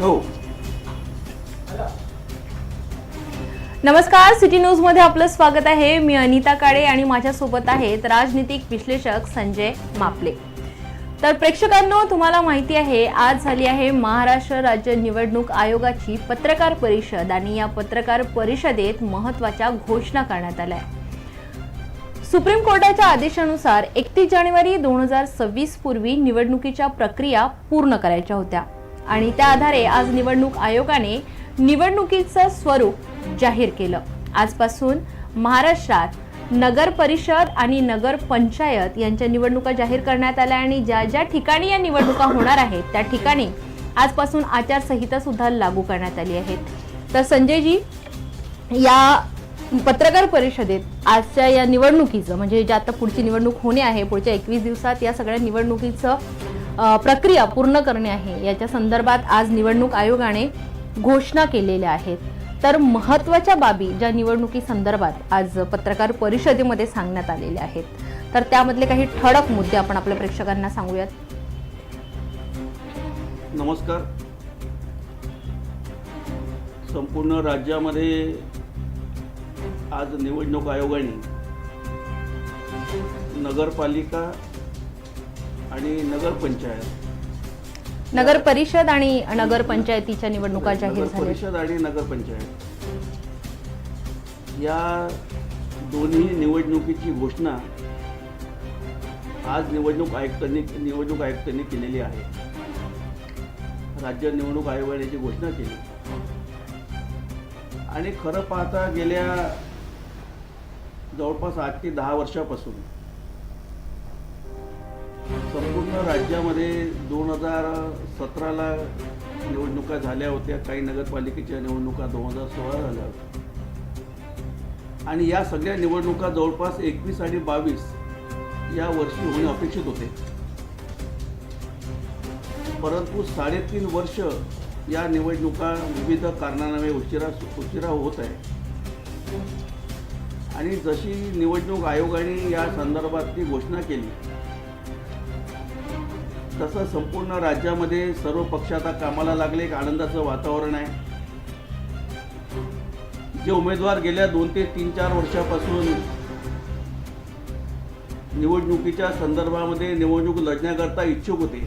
हो. नमस्कार सिटी न्यूजमध्ये आपलं स्वागत आहे. मी अनिता काळे आणि माझ्यासोबत आहेत राजनीतिक विश्लेषक संजय मापले. तर प्रेक्षकांनो तुम्हाला माहिती आहे आज झाली आहे महाराष्ट्र राज्य निवडणूक आयोगाची पत्रकार परिषद आणि या पत्रकार परिषदेत महत्त्वाच्या घोषणा करण्यात आल्या सुप्रीम कोर्टाच्या आदेशानुसार एकतीस जानेवारी दोन हजार सव्वीस पूर्वी निवडणुकीच्या प्रक्रिया पूर्ण करायच्या होत्या. आणि त्या आधारे आज निवडणूक आयोगाने निवडणुकीचं स्वरूप जाहीर केलं. आजपासून महाराष्ट्रात नगर परिषद आणि नगर पंचायत यांच्या निवडणुका जाहीर करण्यात आल्या आणि ज्या ज्या ठिकाणी या निवडणुका होणार आहेत त्या ठिकाणी आजपासून आचारसंहिता सुद्धा लागू करण्यात आली आहेत. तर संजयजी या पत्रकार परिषदेत आजच्या या निवडणुकीचं म्हणजे जे आता पुढची निवडणूक होणे आहे पुढच्या एकवीस दिवसात या सगळ्या निवडणुकीचं प्रक्रिया पूर्ण करणे आहे. याच्या संदर्भात आज निवडणूक आयोगाने घोषणा केलेल्या आहेत. तर महत्त्वाच्या बाबी ज्या निवडणुकी संदर्भात आज पत्रकार परिषदेमध्ये सांगण्यात आलेल्या आहेत. तर त्यामधले काही ठळक मुद्दे आपण आपल्या प्रेक्षकांना सांगूयात. नमस्कार. संपूर्ण राज्यामध्ये आज निवडणूक आयोगाने नगरपालिका आणि नगरपंचायत नगर परिषद आणि नगर पंचायतीच्या निवडणुका जाहीर झाल्या. परिषद आणि नगरपंचायत या दोन्ही निवडणुकीची घोषणा आज निवडणूक आयुक्तांनी निवडणूक आयुक्तांनी केलेली आहे. राज्य निवडणूक आयोगाने घोषणा केली. आणि खरं पाहता गेल्या जवळपास आठ ते दहा वर्षापासून संपूर्ण राज्यामध्ये दोन हजार सतराला निवडणुका झाल्या होत्या. काही नगरपालिकेच्या निवडणुका दोन हजार सोळा झाल्या होत्या. आणि या सगळ्या निवडणुका जवळपास एकवीस आणि बावीस या वर्षी होणे अपेक्षित होते. परंतु साडेतीन वर्ष या निवडणुका विविध कारणांमुळे उशिरा उशिरा होत आहे. आणि जशी निवडणूक आयोगाने या संदर्भातली घोषणा केली तसं संपूर्ण राज्यामध्ये सर्व पक्ष आता कामाला लागले एक आनंदाचं वातावरण आहे. जे उमेदवार गेल्या दोन ते तीन चार वर्षापासून निवडणुकीच्या संदर्भामध्ये निवडणूक लढण्याकरता इच्छुक होते.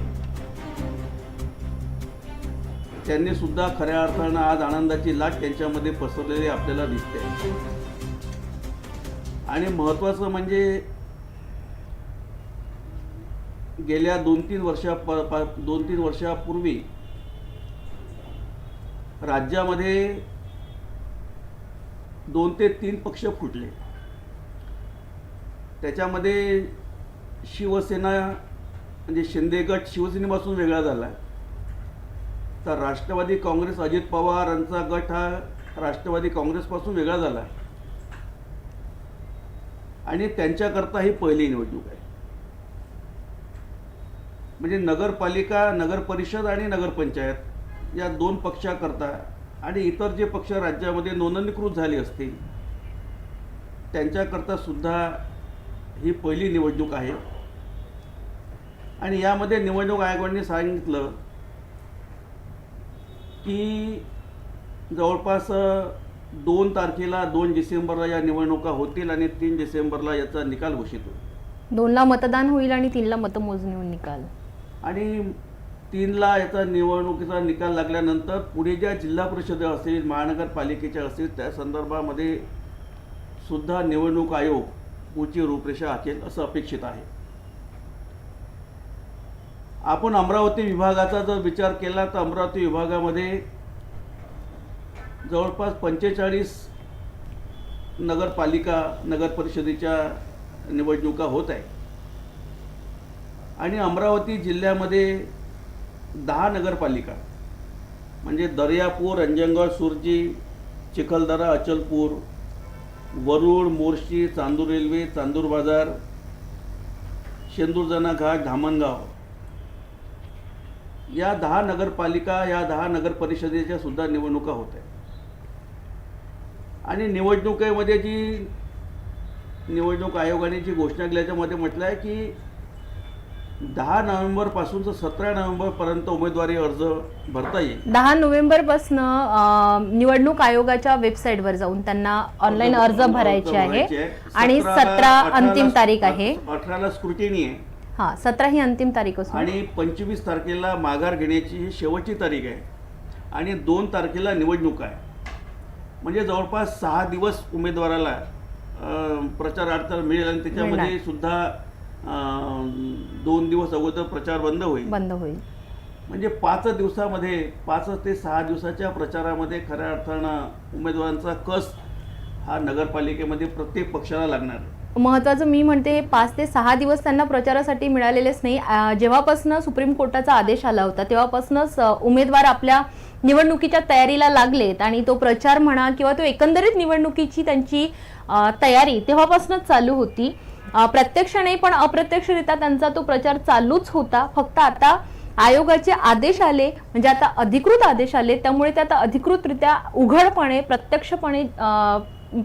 त्यांनी सुद्धा खऱ्या अर्थानं आज आनंदाची लाट त्यांच्यामध्ये पसरलेली आपल्याला दिसते. आणि महत्त्वाचं म्हणजे गेल्या दोन तीन वर्षा प प- दोन तीन वर्षापूर्वी राज्यामध्ये दोन ते तीन पक्ष फुटले. त्याच्यामध्ये शिवसेना म्हणजे शिंदे गट शिवसेनेपासून वेगळा झाला. तर राष्ट्रवादी काँग्रेस अजित पवारांचा गट हा राष्ट्रवादी काँग्रेसपासून वेगळा झाला. आणि त्यांच्याकरता ही पहिली निवडणूक आहे. म्हणजे नगरपालिका नगर परिषद आणि नगरपंचायत या दोन पक्षाकरता आणि इतर जे पक्ष राज्यामध्ये नोंदणीकृत झाले असतील त्यांच्याकरता सुद्धा ही पहिली निवडणूक आहे. आणि यामध्ये निवडणूक आयोगाने सांगितलं की जवळपास दोन तारखेला दोन डिसेंबरला या निवडणुका होतील आणि तीन डिसेंबरला याचा निकाल घोषित होईल. दोनला मतदान होईल आणि तीनला मतमोजणी निकाल. आणि तीनला याचा निवडणुकीचा निकाल लागल्यानंतर पुढे ज्या जिल्हा परिषद असतील महानगरपालिकेच्या असतील त्या संदर्भामध्ये सुद्धा निवडणूक आयोग पुढची रूपरेषा आखेल असं अपेक्षित आहे. आपण अमरावती विभागाचा जर विचार केला तर अमरावती विभागामध्ये जवळपास पंचेचाळीस नगरपालिका नगरपरिषदेच्या निवडणुका होत आहे आणि अमरावती जिल्ह्यामध्ये दहा नगरपालिका. म्हणजे दर्यापूर रंजनगड सुरजी चिखलदरा अचलपूर वरुड मोर्शी चांदूर रेल्वे चांदूर बाजार शेंदूरजना घाट धामणगाव. या दहा नगरपालिका या दहा नगर परिषदेच्या सुद्धा निवडणुका होत आहेत आणि निवडणुकीमध्ये जी निवडणूक आयोगाने जी घोषणा केल्याच्यामध्ये म्हटलं आहे की दहा नोव्हेंबरपासून तर सतरा नोव्हेंबर पर्यंत उमेदवारी अर्ज भरता येईल. दहा नोव्हेंबर पासन निवडणूक आयोगाच्या वेबसाईटवर जाऊन त्यांना ऑनलाईन अर्ज भरायचे आहे आणि सतरा अंतिम तारीख आहे. अठराला स्क्रुटिनी आहे. हा सतरा ही अंतिम तारीख असून. आणि पंचवीस तारखेला माघार घेण्याची ही शेवटची तारीख आहे. आणि दोन तारखेला निवडणूक आहे. म्हणजे जवळपास सहा दिवस उमेदवाराला प्रचारार्थ मिळेल आणि त्याच्यामध्ये. सुद्धा दोन दिवस अगोदर प्रचार बंद होईल. बंद होईल. म्हणजे पाच दिवसामध्ये पाच ते सहा दिवसाच्या प्रचारामध्ये खऱ्या अर्थानं उमेदवारांचा कस हा नगरपालिकेमध्ये प्रत्येक पक्षाला लागणार आहे. महत्वाचं मी म्हणते हे पाच ते सहा दिवस त्यांना प्रचारासाठी मिळालेलेच नाही. जेव्हापासनं सुप्रीम कोर्टाचा आदेश आला होता तेव्हापासूनच उमेदवार आपल्या निवडणुकीच्या तयारीला लागलेत आणि तो प्रचार म्हणा किंवा तो एकंदरीत निवडणुकीची त्यांची तयारी तेव्हापासूनच चालू होती. प्रत्यक्ष नाही पण अप्रत्यक्षरित्या त्यांचा तो प्रचार चालूच होता. फक्त आता आयोगाचे आदेश आले म्हणजे आता अधिकृत आदेश आले त्यामुळे ते आता अधिकृतरित्या उघडपणे प्रत्यक्षपणे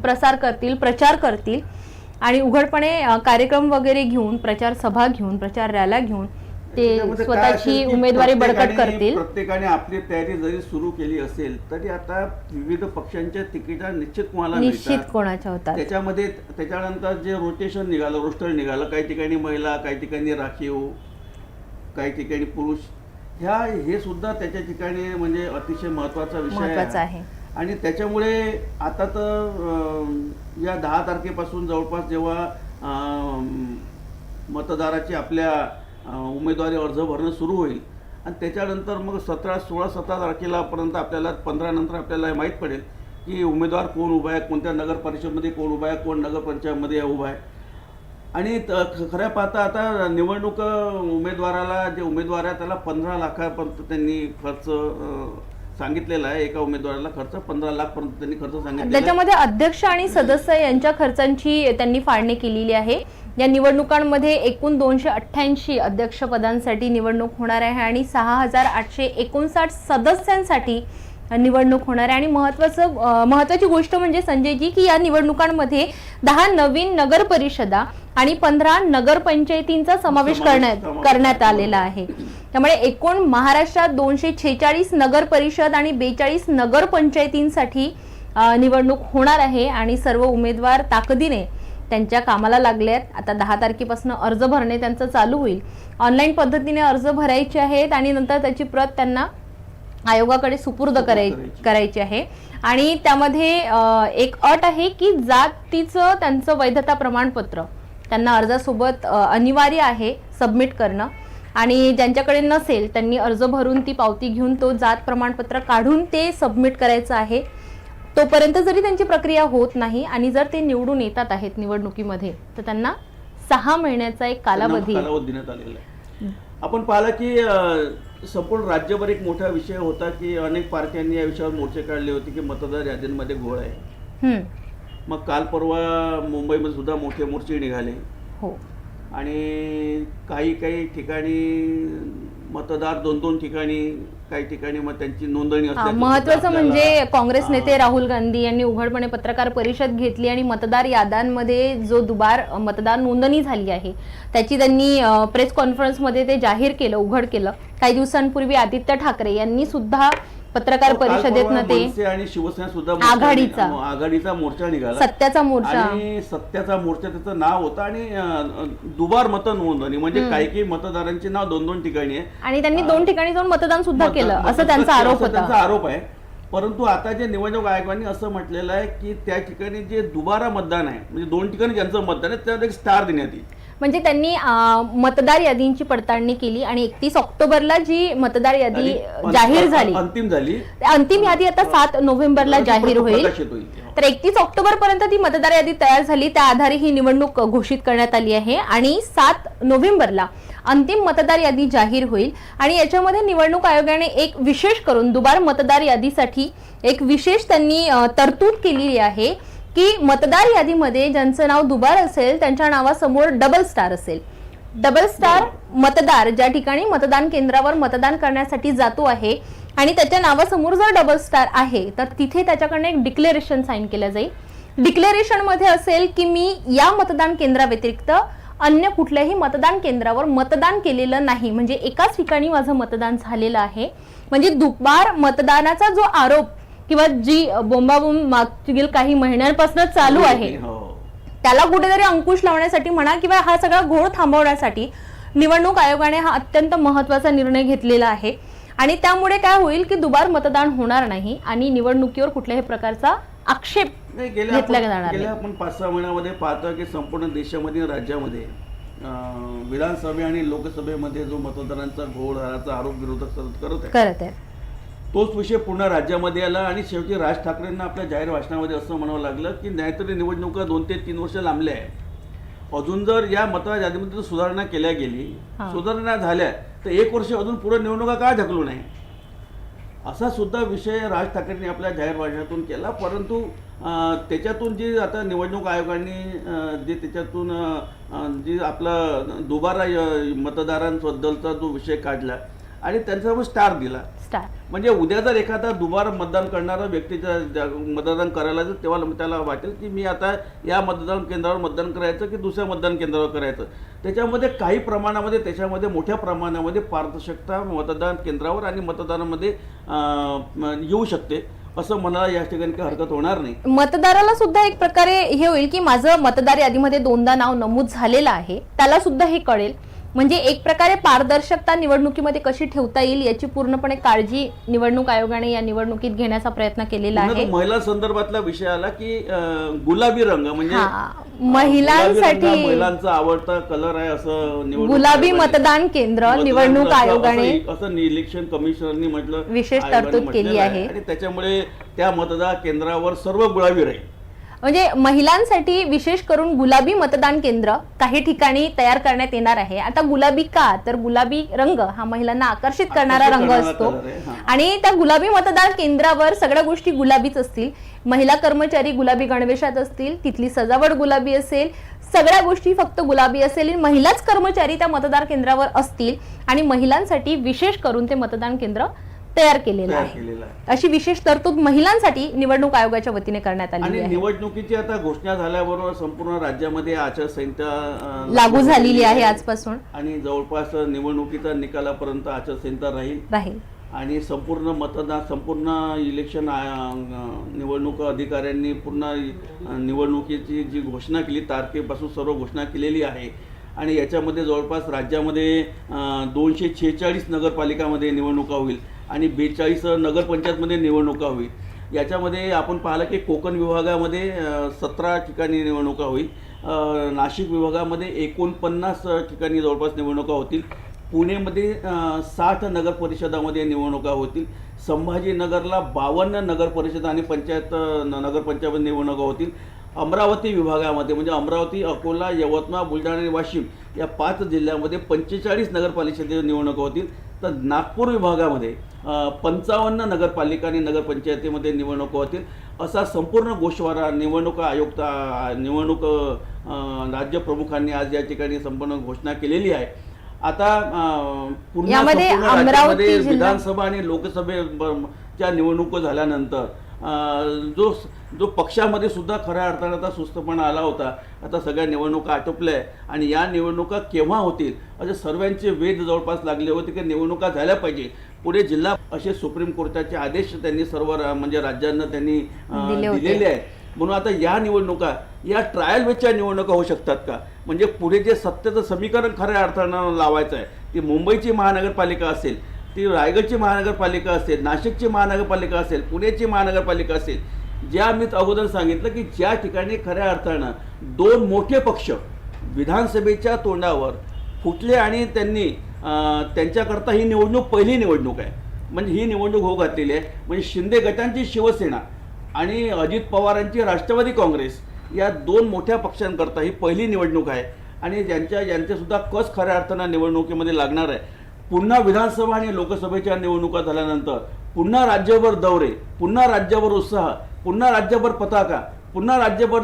प्रसार करतील प्रचार करतील. आणि उघडपणे कार्यक्रम वगैरे घेऊन प्रचार सभा घेऊन प्रचार रॅल्या घेऊन ते स्वतःची उमेदवारी बळकट करतील? प्रत्येकाने आपली तयारी जरी सुरू केली असेल तरी आता विविध पक्षांच्या तिकिटा निश्चित कोणाला निश्चित कोणाच्या होतात? त्याच्यामध्ये त्याच्यानंतर जे रोटेशन निघालं रोस्टर निघालं काही ठिकाणी महिला काही ठिकाणी राखीव काही ठिकाणी पुरुष ह्या हे सुद्धा त्याच्या ठिकाणी म्हणजे अतिशय महत्त्वाचा विषय आहे. आणि त्याच्यामुळे आता तर या दहा तारखेपासून जवळपास जेव्हा मतदाराची आपल्या उमेदवारी अर्ज भरणं सुरू होईल. आणि त्याच्यानंतर मग सतरा सोळा सतरा तारखेलापर्यंत आपल्याला पंधरा नंतर आपल्याला माहीत पडेल की उमेदवार कोण उभा आहे कोणत्या नगर परिषदमध्ये कोण उभा आहे कोण नगर पंचायतमध्ये उभा आहे. आणि त- खऱ्या पाहता आता निवडणूक उमेदवाराला जे उमेदवार आहे त्याला पंधरा लाखापर्यंत त्यांनी खर्च सांगितलेला आहे. एका उमेदवाराला खर्च पंधरा लाखपर्यंत त्यांनी खर्च सांगितलेला आहे. त्याच्यामध्ये अध्यक्ष आणि सदस्य यांच्या खर्चांची त्यांनी फाळणी केलेली आहे. या निवडणुकांमध्ये एकूण दोनशे अठ्ठ्याऐंशी अध्यक्ष पदांसाठी निवडणूक होणार आहे आणि सहा हजार आठशे एकोणसाठ सदस्यांसाठी निवडणूक होणार आहे आणि महत्वाचं अं, महत्वाची गोष्ट म्हणजे संजयजी की या निवडणुकांमध्ये दहा नवीन नगर परिषदा आणि पंधरा नगरपंचायतींचा समावेश करण्यात. करण्यात आलेला आहे त्यामुळे एकूण महाराष्ट्रात दोनशे छेचाळीस नगर परिषद आणि बेचाळीस नगर पंचायतींसाठी अ, निवडणूक होणार आहे आणि सर्व उमेदवार ताकदीने त्यांच्या कामाला लागले आहेत. आता दहा तारखेपासून अर्ज भरणे त्यांचं चालू होईल. ऑनलाईन पद्धतीने अर्ज भरायचे आहेत आणि नंतर त्याची प्रत त्यांना आयोगाकडे सुपूर्द कराय करायची. आहे. आणि त्यामध्ये एक अट आहे की जातीचं त्यांचं वैधता प्रमाणपत्र. त्यांना अर्जासोबत अनिवार्य आहे सबमिट करणं. आणि ज्यांच्याकडे नसेल त्यांनी अर्ज भरून ती पावती घेऊन तो जात प्रमाणपत्र काढून ते सबमिट करायचं आहे. तोपर्यंत जरी त्यांची प्रक्रिया होत नाही आणि जर ते निवडून येतात आहेत निवडणुकीमध्ये तर त्यांना सहा महिन्याचा एक कालावधी देण्यात आलेला आहे. आपण पाहिलं की संपूर्ण राज्यभर एक मोठा विषय होता की अनेक पार्ट्यांनी या विषयावर मोर्चे काढले होते की मतदार यादींमध्ये घोळ आहे. मग काल परवा मुंबईमध्ये सुद्धा मोठे मोर्चे निघाले. हो. आणि काही काही ठिकाणी मतदार दोन दोन ठिकाणी काही ठिकाणी मग त्यांची नोंदणी महत्वाचं म्हणजे काँग्रेस. नेते राहुल गांधी यांनी उघडपणे पत्रकार परिषद घेतली आणि मतदार याद्यांमध्ये जो दुबार मतदार नोंदणी झाली आहे त्याची त्यांनी प्रेस कॉन्फरन्समध्ये ते जाहीर केलं उघड केलं काही दिवसांपूर्वी आदित्य ठाकरे यांनी सुद्धा पत्रकार काल परवा परिषदेतनं ते आणि शिवसेना सुद्धा आघाडीचा. नि- आघाडीचा मोर्चा निघाला. सत्याचा मोर्चा. आणि सत्याचा मोर्चा त्याचं नाव होतं आणि दुबार मत नोंदणी. म्हणजे काही काही मतदारांचे नाव दोन दोन ठिकाणी आहे. आणि त्यांनी दोन ठिकाणी जाऊन मतदान सुद्धा केलं. असं त्यांचा आरोप त्यांचा होता. आरोप आहे. परंतु आता जे निवडणूक आयोगाने असं म्हटलेलं आहे की त्या ठिकाणी जे दुबारा मतदान आहे म्हणजे दोन ठिकाणी ज्यांचं मतदान आहे त्यात एक स्टार देण्यात येईल. म्हणजे त्यांनी मतदार यादींची पडताळणी केली आणि एकतीस ऑक्टोबरला जी मतदार यादी जाहीर झाली अंतिम झाली. अंतिम यादी आता सात नोव्हेंबरला जाहीर होईल. होईल तर एकतीस ऑक्टोबर पर्यंत ती मतदार यादी तयार झाली त्या आधारे ही निवडणूक घोषित करण्यात आली आहे आणि सात नोव्हेंबरला अंतिम मतदार यादी जाहीर होईल. आणि याच्यामध्ये निवडणूक आयोगाने एक विशेष करून दुबार मतदार यादीसाठी एक विशेष त्यांनी तरतूद केलेली आहे. की मतदार यादीमध्ये ज्यांचं नाव दुबार असेल त्यांच्या नावासमोर डबल स्टार असेल. डबल स्टार मतदार ज्या ठिकाणी मतदान केंद्रावर मतदान करण्यासाठी जातो आहे आणि त्याच्या नावासमोर जर डबल स्टार आहे तर तिथे त्याच्याकडनं एक डिक्लेरेशन साईन केलं जाईल. डिक्लेरेशनमध्ये असेल की मी या मतदान केंद्राव्यतिरिक्त अन्य कुठल्याही मतदान केंद्रावर मतदान केलेलं नाही. म्हणजे एकाच ठिकाणी माझं मतदान झालेलं आहे. म्हणजे दुपार मतदानाचा जो आरोप किंवा जी बोंबाबोंब मागील काही महिन्यांपासून चालू आहे हो. त्याला कुठेतरी अंकुश लावण्यासाठी म्हणा किंवा हा सगळा घोळ थांबवण्यासाठी निवडणूक आयोगाने हा अत्यंत महत्त्वाचा निर्णय घेतलेला आहे. आणि त्यामुळे काय होईल की दुबार मतदान होणार नाही आणि निवडणुकीवर कुठल्याही प्रकारचा आक्षेप आपण- जाणार गेल्या. आपण पाच सहा महिन्यामध्ये पाहतो की संपूर्ण देशामध्ये राज्यामध्ये विधानसभे आणि लोकसभेमध्ये जो मतदारांचा घोळ आरोप विरोधक करत आहे तोच विषय पुन्हा राज्यामध्ये आला आणि शेवटी राज ठाकरेंना आपल्या जाहीर भाषणामध्ये असं म्हणावं लागलं की नाहीतरी निवडणुका दोन ते तीन वर्ष लांबल्या आहे अजून जर या मतदार यादीमध्ये सुधारणा केल्या गेली. सुधारणा झाल्या तर एक वर्ष अजून पुढे निवडणुका का ढकलू नये असा सुद्धा विषय राज ठाकरेंनी आपल्या जाहीर भाषणातून केला परंतु त्याच्यातून जी आता निवडणूक आयोगाने जे त्याच्यातून जी आपला दुबारा मतदारांबद्दलचा जो विषय काढला आणि त्यांच्यावर स्टार दिला. स्टार म्हणजे उद्या जर एखादा दुबार मतदान करणारा व्यक्तीच्या ज्या- मतदान करायला जर तेव्हा त्याला वाटेल की मी आता या मतदान केंद्रावर मतदान करायचं की दुसऱ्या मतदान केंद्रावर करायचं. त्याच्यामध्ये काही प्रमाणामध्ये त्याच्यामध्ये मोठ्या प्रमाणामध्ये पारदर्शकता मतदान केंद्रावर आणि मतदानामध्ये येऊ शकते. असं म्हणायला या ठिकाणी काही हरकत होणार नाही. मतदाराला सुद्धा एक प्रकारे हे होईल की माझं मतदार यादीमध्ये दोनदा नाव नमूद झालेलं आहे. त्याला सुद्धा हे कळेल. म्हणजे एक प्रकारे पारदर्शकता निवडणुकीमध्ये कशी ठेवता येईल याची पूर्णपणे काळजी निवडणूक आयोगाने या निवडणुकीत घेण्याचा प्रयत्न केलेला आहे. महिला संदर्भातला विषय आला की गुलाबी रंग म्हणजे महिलांसाठी- महिलांचा आवडता कलर आहे असं गुलाबी मतदान केंद्र मतदान निवडणूक आयोगाने असं- इलेक्शन कमिशनरनी म्हटलं विशेष तरतूद केली आहे. आणि त्याच्यामुळे त्या मतदार केंद्रावर सर्व गुलाबी राहील म्हणजे महिलांसाठी विशेष करून गुलाबी मतदान केंद्र काही ठिकाणी तयार करण्यात येणार आहे. आता गुलाबी का? तर गुलाबी रंग हा महिलांना आकर्षित करणारा रंग असतो. आणि त्या गुलाबी मतदान केंद्रावर सगळ्या गोष्टी गुलाबीच असतील. महिला कर्मचारी गुलाबी गणवेशात असतील तिथली सजावट गुलाबी असेल सगळ्या गोष्टी फक्त गुलाबी असेल. महिलाच कर्मचारी त्या मतदार केंद्रावर असतील. आणि महिलांसाठी विशेष करून ते मतदान केंद्र तयार केलेलं तयार आहे. केलेला आहे. अशी विशेष तरतूद महिलांसाठी निवडणूक आयोगाच्या वतीने करण्यात आलेली आणि आहे. निवडणुकीची आता घोषणा झाल्याबरोबर संपूर्ण राज्यामध्ये आचारसंहिता अं, लागू झालेली आहे आजपासून. आणि जवळपास निवडणुकीचा निकालापर्यंत आचारसंहिता राहील. राहील. आणि संपूर्ण मतदान संपूर्ण इलेक्शन आ- निवडणूक अधिकाऱ्यांनी पूर्ण अ, निवडणुकीची जी घोषणा केली तारखेपासून सर्व घोषणा केलेली आहे. आणि याच्यामध्ये जवळपास राज्यामध्ये दोनशे छेचाळीस नगरपालिकामध्ये निवडणुका होईल. आणि बेचाळीस नगरपंचायतमध्ये निवडणुका होईल. याच्यामध्ये आपण पाहिलं की कोकण विभागामध्ये सतरा ठिकाणी निवडणुका होईल. नाशिक विभागामध्ये एकोणपन्नास ठिकाणी जवळपास निवडणुका होतील. पुणेमध्ये साठ नगर परिषदामध्ये निवडणुका होतील. संभाजीनगरला बावन्न नगर परिषद आणि पंचायत न- नगरपंचायत निवडणुका होतील. अमरावती विभागामध्ये म्हणजे अमरावती अकोला यवतमाळ बुलढाणा आणि वाशिम या पाच जिल्ह्यामध्ये पंचेचाळीस नगरपालिकेच्या निवडणुका होतील. तर नागपूर विभागामध्ये पंचावन्न नगरपालिका आणि नगरपंचायतीमध्ये निवडणुका होतील असा संपूर्ण गोषवारा निवडणूक आयुक्त निवडणूक राज्य प्रमुखांनी आज या ठिकाणी संपूर्ण घोषणा केलेली आहे. आता जिल्हा- विधानसभा आणि लोकसभेच्या निवडणूक झाल्यानंतर जो जो पक्षामध्ये सुद्धा खऱ्या अर्थानं आता सुस्तपणा आला होता आता सगळ्या निवडणुका आटोपल्या आहे आणि या निवडणुका केव्हा होतील? असे सर्वांचे वेध जवळपास लागले होते की निवडणुका झाल्या पाहिजे. पुढे जिल्हा असे सुप्रीम कोर्टाचे आदेश त्यांनी सर्व म्हणजे राज्यांना त्यांनी. दिलेले आहेत. म्हणून आता या निवडणुका या ट्रायल बेसच्या निवडणुका होऊ शकतात का? म्हणजे पुढे जे सत्तेचं समीकरण खऱ्या अर्थानं लावायचं आहे ती मुंबईची महानगरपालिका असेल ती रायगडची महानगरपालिका असेल नाशिकची महानगरपालिका असेल पुण्याची महानगरपालिका असेल ज्या मी अगोदर सांगितलं की ज्या ठिकाणी खऱ्या अर्थानं दोन मोठे पक्ष विधानसभेच्या तोंडावर फुटले आणि त्यांनी त्यांच्याकरता ही निवडणूक पहिली निवडणूक आहे. म्हणजे ही निवडणूक होऊ घातलेली आहे. म्हणजे शिंदे गटांची शिवसेना आणि अजित पवारांची राष्ट्रवादी काँग्रेस या दोन मोठ्या पक्षांकरता ही पहिली निवडणूक आहे. आणि ज्यांच्या यांचेसुद्धा कस खऱ्या अर्थानं निवडणुकीमध्ये लागणार आहे पुन्हा विधानसभा आणि लोकसभेच्या निवडणुका झाल्यानंतर पुन्हा राज्यभर दौरे पुन्हा राज्यभर उत्साह पुन्हा राज्यभर पताका पुन्हा राज्यभर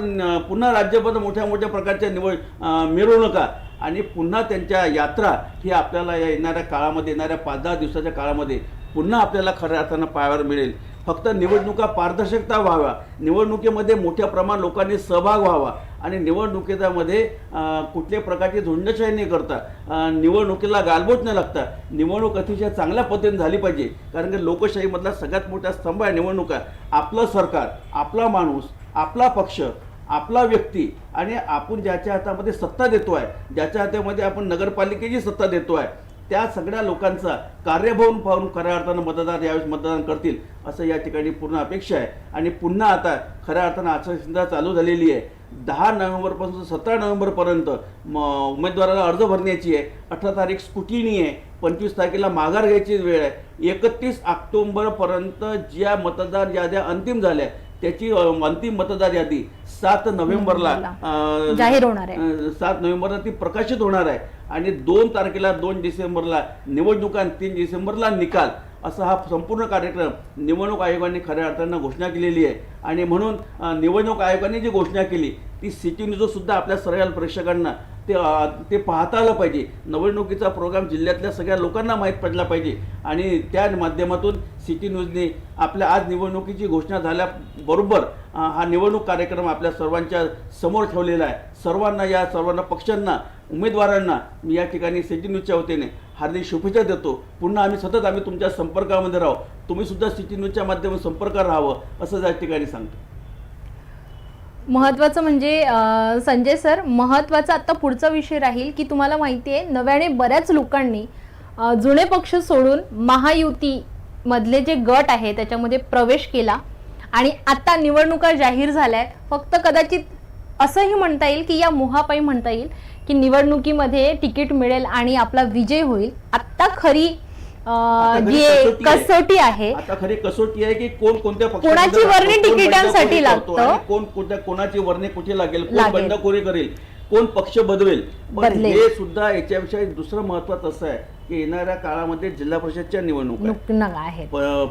पुन्हा राज्यभर मोठ्या मोठ्या प्रकारच्या निवड मिरवणुका आणि पुन्हा त्यांच्या यात्रा ही आपल्याला या येणाऱ्या काळामध्ये येणाऱ्या पाच दहा दिवसाच्या काळामध्ये पुन्हा आपल्याला खऱ्या अर्थानं पाहायला मिळेल. फक्त निवडणुका पारदर्शकता व्हाव्या निवडणुकीमध्ये मोठ्या प्रमाणात लोकांनी सहभाग व्हावा. आणि निवडणुकीमध्ये कुठल्याही प्रकारची झुंडशाही न करता निवडणुकीला गालबोट न लागता निवडणूक अतिशय चांगल्या पद्धतीने झाली पाहिजे. कारण की लोकशाहीमधला सगळ्यात मोठा स्तंभ आहे निवडणुका. आपलं सरकार आपला माणूस आपला पक्ष आपला व्यक्ती आणि आपण ज्याच्या हातामध्ये सत्ता देतो आहे ज्याच्या हातामध्ये आपण नगरपालिकेची सत्ता देतो आहे त्या सगळ्या लोकांचा कार्यभवन पाहून खऱ्या अर्थानं मतदार यावेळेस मतदान करतील असं या ठिकाणी पूर्ण अपेक्षा आहे. आणि पुन्हा आता खऱ्या अर्थानं आचारसंहिता चालू झालेली आहे. दहा नोव्हेंबरपासून सतरा नोव्हेंबरपर्यंत म उमेदवाराला अर्ज भरण्याची आहे. अठरा तारीख स्कुटीनी आहे. पंचवीस तारखेला माघार घ्यायची वेळ आहे. एकतीस ऑक्टोंबरपर्यंत ज्या मतदार याद्या अंतिम झाल्या त्याची अंतिम मतदार यादी सात नोव्हेंबरला अ, जाहीर होणार आहे. अ, सात नोव्हेंबरला ती प्रकाशित होणार आहे. आणि दोन तारखेला दोन डिसेंबरला निवडणुका आणि तीन डिसेंबरला निकाल. असा हा संपूर्ण कार्यक्रम निवडणूक आयोगाने खऱ्या अर्थानं घोषणा केलेली आहे. आणि म्हणून अ, निवडणूक आयोगाने जी घोषणा केली ती सिटी न्यूज सुद्धा आपल्या सर्व प्रेक्षकांना ते ते पाहता आलं पाहिजे. निवडणुकीचा प्रोग्राम जिल्ह्यातल्या सगळ्या लोकांना माहीत पडला पाहिजे. आणि त्या माध्यमातून सिटी न्यूजने आपल्या आज निवडणुकीची घोषणा झाल्याबरोबर हा निवडणूक कार्यक्रम आपल्या सर्वांच्या समोर ठेवलेला आहे. सर्वांना या सर्वांना पक्षांना उमेदवारांना मी या ठिकाणी सिटी न्यूजच्या वतीने हार्दिक शुभेच्छा देतो. पुन्हा आम्ही सतत आम्ही तुमच्या संपर्कामध्ये राहू. तुम्हीसुद्धा सिटी न्यूजच्या माध्यमातून संपर्कात राहावं असं या ठिकाणी सांगतो. महत्वाचं म्हणजे संजय सर महत्त्वाचा आता पुढचा विषय राहील की तुम्हाला माहिती आहे नव्याने बऱ्याच लोकांनी जुने पक्ष सोडून महायुती मधले जे गट आहे त्याच्यामध्ये प्रवेश केला. आणि आता निवडणुका जाहीर झाल्या आहेत फक्त कदाचित असंही म्हणता येईल की या मोहापायी म्हणता येईल की निवडणुकीमध्ये तिकीट मिळेल आणि आपला विजय होईल. आत्ता खरी जी कसोटी आहे. आता खरी कसोटी आहे की कोण कोणत्या कोणाची वर्णी तिकिटांसाठी लागतं. कोण कोणत्या कोणाची वर्णी कुठे लागेल कोण. बंडखोरी करेल कोण पक्ष पण बदलेल. हे सुद्धा याच्याविषयी दुसरं महत्वाचं असं आहे की येणाऱ्या काळामध्ये जिल्हा परिषदच्या निवडणूक आहेत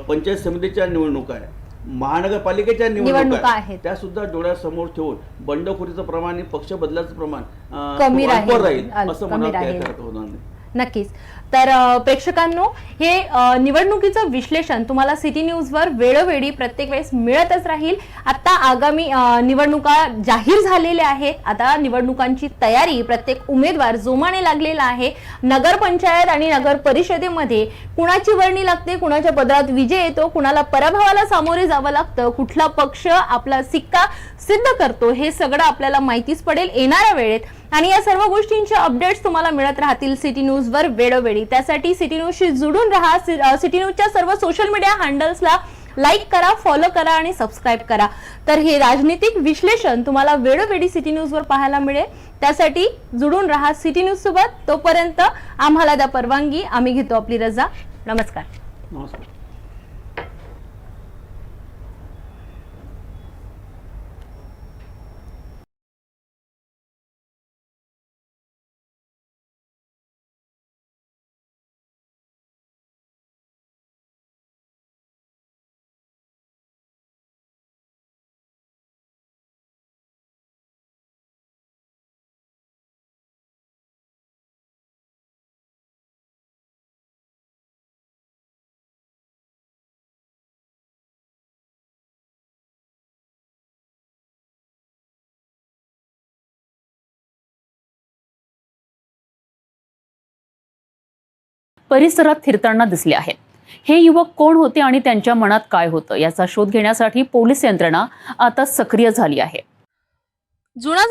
पंचायत समितीच्या निवडणुका आहे महानगरपालिकेच्या निवडणुका आहेत. त्या सुद्धा डोळ्यासमोर ठेवून बंडखोरीचं प्रमाण आणि पक्ष बदलाचं प्रमाण राहील. असं मला होणार नाही नक्कीच. तर प्रेक्षकांनो हे निवडणुकीचं विश्लेषण तुम्हाला सिटी न्यूजवर वेळोवेळी प्रत्येक वेळेस मिळतच राहील. आत्ता आगामी निवडणुका जाहीर झालेल्या आहेत. आता निवडणुकांची तयारी प्रत्येक उमेदवार जोमाने लागलेला आहे. नगरपंचायत आणि नगर परिषदेमध्ये कुणाची वर्णी लागते कुणाच्या पदरात विजय येतो कुणाला पराभवाला सामोरे जावं लागतं कुठला पक्ष आपला सिक्का सिद्ध करतो हे सगळं आपल्याला माहितीच पडेल येणाऱ्या वेळेत. आणि या सर्व गोष्टींचे अपडेट्स तुम्हाला मिळत राहतील सिटी न्यूजवर वेळोवेळी. त्यासाठी सिटी न्यूजशी जुडून राहा. सि- सिटी न्यूजच्या सर्व सोशल मीडिया हँडल्सला लाईक करा फॉलो करा आणि सबस्क्राईब करा. तर हे राजनीतिक विश्लेषण तुम्हाला वेळोवेळी सिटी न्यूजवर पाहायला मिळेल. त्यासाठी जुडून राहा सिटी न्यूज सोबत. तोपर्यंत आम्हाला द्या परवानगी. आम्ही घेतो आपली रजा. नमस्कार. नमस्कार. परिसरात फिरताना दिसले आहेत. हे युवक कोण होते आणि त्यांच्या मनात काय होतं? याचा शोध घेण्यासाठी पोलीस यंत्रणा आता सक्रिय झाली आहे. जुना